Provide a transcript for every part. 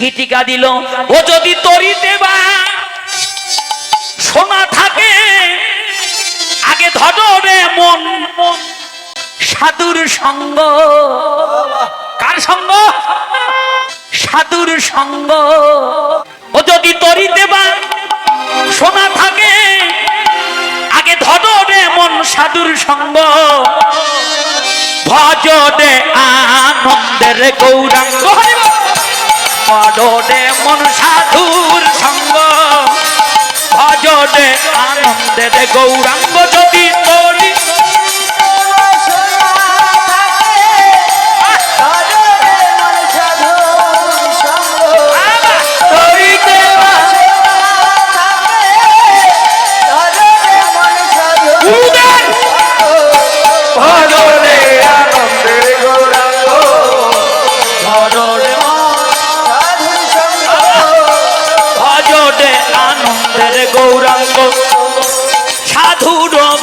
কি টিকা দিল, ও যদি তরি দেবা, সোনা থাকে, আগে ধরে মন মন সাধুর সঙ্গ। কার সঙ্গ? সাধুর সঙ্গ। ও যদি তরি দেবা, সোনা থাকে, আগে ধরে মন, সাধুর সঙ্গ। ভজনে আনন্দের গৌরাঙ্গ। ভজনে মন সাধুর সঙ্গ। ভজনে আনন্দের গৌরাঙ্গ যদি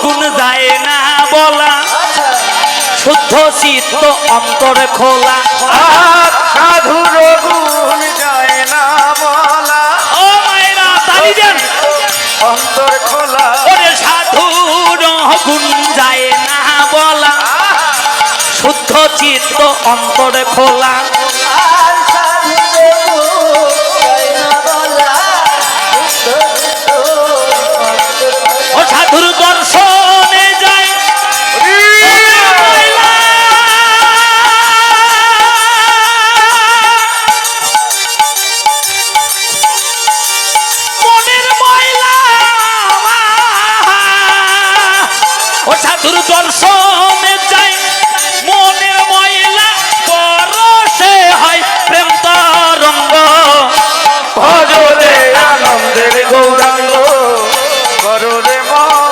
গুণ যায় না বলা। শুদ্ধ চিত্ত অন্তর খোলা। সাধুর গুণ যায় না বলা। ও মায়েরা তালি দেন। অন্তর খোলা। ওরে সাধুর গুণ যায় না বলা। শুদ্ধ চিত্ত অন্তর খোলা। ও সাধুর দর্শনে যায় মনের ময়লা পরশে হয় প্রেম তরঙ্গ। ভজরে আনন্দের গৌরাঙ্গ কররে মন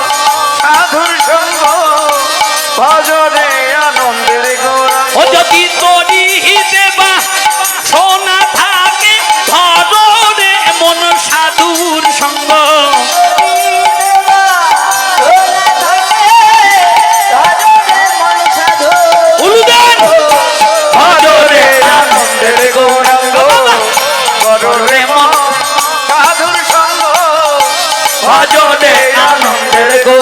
সাধুর সঙ্গ। ভজরে আনন্দের গৌরাঙ্গ। ও যদি তরি দেবা সোনা থাকে ধরে মন সাধুর সঙ্গ। Se